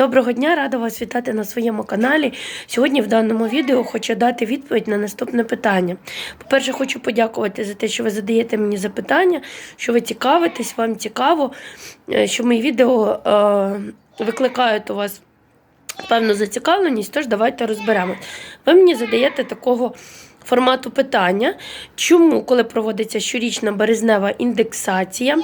Доброго дня, рада вас вітати на своєму каналі. Сьогодні в даному відео хочу дати відповідь на наступне питання. По-перше, хочу подякувати за те, що ви задаєте мені запитання, що ви цікавитесь, вам цікаво, е, що мої відео е, викликають у вас певну зацікавленість, тож давайте розберемо. Ви мені задаєте такого формату питання, чому, коли проводиться щорічна березнева індексація,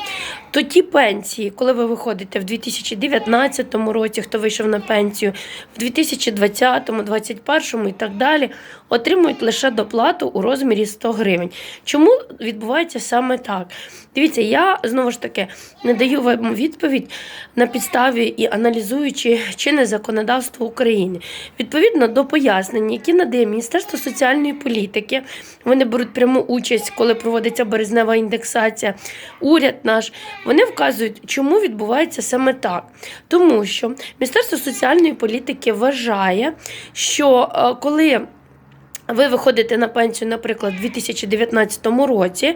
то ті пенсії, коли ви виходите в 2019 році, хто вийшов на пенсію, в 2020, 2021 і так далі, отримують лише доплату у розмірі 100 гривень. Чому відбувається саме так? Дивіться, я знову ж таки не даю вам відповідь на підставі і аналізуючи чинне законодавство України. Відповідно до пояснень, які надає Міністерство соціальної політики, вони беруть пряму участь, коли проводиться березнева індексація. Уряд наш вони вказують, чому відбувається саме так. Тому що Міністерство соціальної політики вважає, що е, коли ви виходите на пенсію, наприклад, у 2019 році,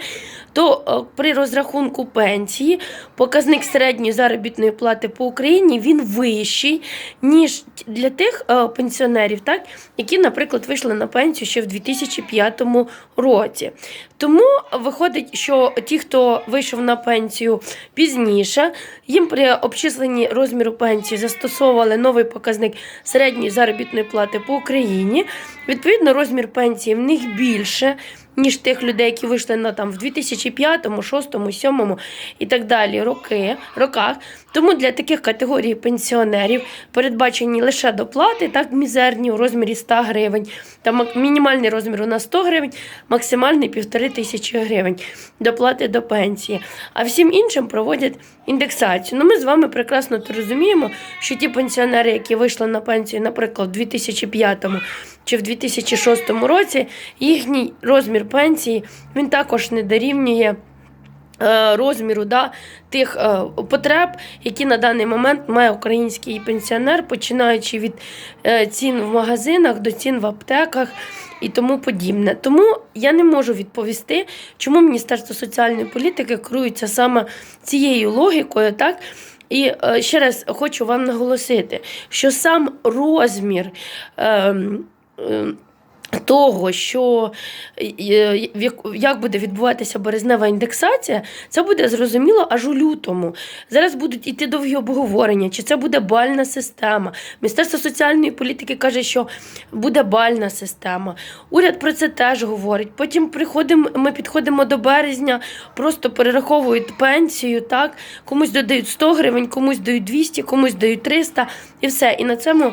то е, при розрахунку пенсії показник середньої заробітної плати по Україні він вищий, ніж для тих е, пенсіонерів, так, які, наприклад, вийшли на пенсію ще в 2005 році. Тому виходить, що ті, хто вийшов на пенсію пізніше, їм при обчисленні розміру пенсії застосовували новий показник середньої заробітної плати по Україні. Відповідно, розмір пенсії в них більше, ніж тих людей, які вийшли на там в 2005, 2006, 2007 і так далі роки, роках. Тому для таких категорій пенсіонерів передбачені лише доплати, так мізерні у розмірі 100 гривень. Там мінімальний розмір у нас 100 гривень, максимальний півтори тисячі гривень доплати до пенсії. А всім іншим проводять індексацію. Ну, ми з вами прекрасно розуміємо, що ті пенсіонери, які вийшли на пенсію, наприклад, у 2005 чи в 2006 році, їхній розмір пенсії він також не дорівнює. е, Розміру да, тих е, потреб, які на даний момент має український пенсіонер, починаючи від е, цін в магазинах до цін в аптеках і тому подібне. Тому я не можу відповісти, чому Міністерство соціальної політики керується саме цією логікою, так? І е, ще раз хочу вам наголосити, що сам розмір. ем, того, що е, як- як буде відбуватися березнева індексація, це буде зрозуміло аж у лютому. Зараз будуть іти довгі обговорення, чи це буде бальна система. Міністерство соціальної політики каже, що буде бальна система. Уряд про це теж говорить. Потім приходимо, ми підходимо до березня, просто перераховують пенсію, так? комусь додають 100 гривень, комусь дають 200, комусь дають 300 і все. І на цьому е,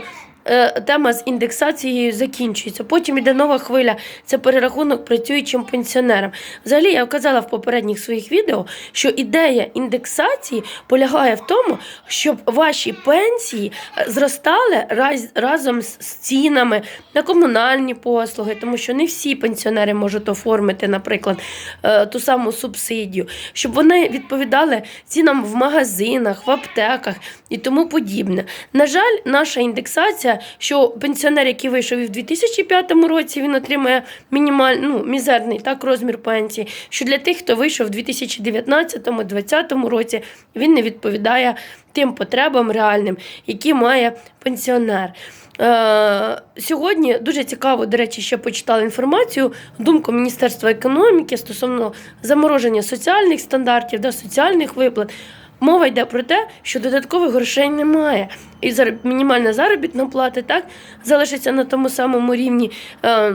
тема з індексацією закінчується. Потім йде нова хвиля. Це перерахунок працюючим пенсіонерам. Взагалі, я казала в попередніх своїх відео, що ідея індексації полягає в тому, щоб ваші пенсії е, зростали раз, разом з, з цінами на комунальні послуги, тому що не всі пенсіонери можуть оформити, наприклад, е, ту саму субсидію, щоб вони відповідали цінам в магазинах, в аптеках і тому подібне. На жаль, наша індексація, що пенсіонер, який вийшов і в 2005 році, він отримує мінімальний, ну, мізерний так, розмір пенсії. Що для тих, хто вийшов в 2019-2020 році, він не відповідає тим потребам реальним, які має пенсіонер. Е, сьогодні дуже цікаво, до речі, ще почитала інформацію, думку Міністерства економіки стосовно замороження соціальних стандартів, да, соціальних виплат. Мова йде про те, що додаткових грошей немає. І мінімальна заробітна плата так залишиться на тому самому рівні. Е,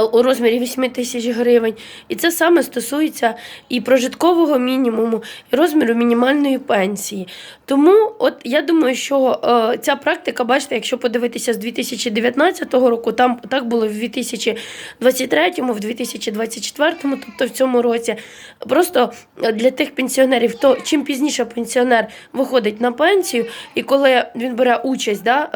у розмірі 8 тисяч гривень. І це саме стосується і прожиткового мінімуму, і розміру мінімальної пенсії. Тому от я думаю, що е, ця практика, бачите, якщо подивитися з 2019 року, там так було в 2023, в 2024, тобто в цьому році. Просто для тих пенсіонерів, то чим пізніше пенсіонер виходить на пенсію, і коли він бере участь да,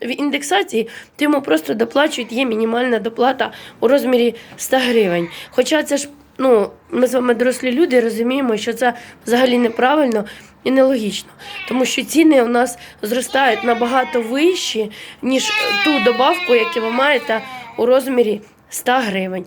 е, в індексації, то йому просто доплачують, є мінімальна доплата у розмірі 100 гривень. Хоча це ж ну, ми з вами дорослі люди розуміємо, що це взагалі неправильно і нелогічно, тому що ціни у нас зростають набагато вищі, ніж ту добавку, яку ви маєте у розмірі 100 гривень.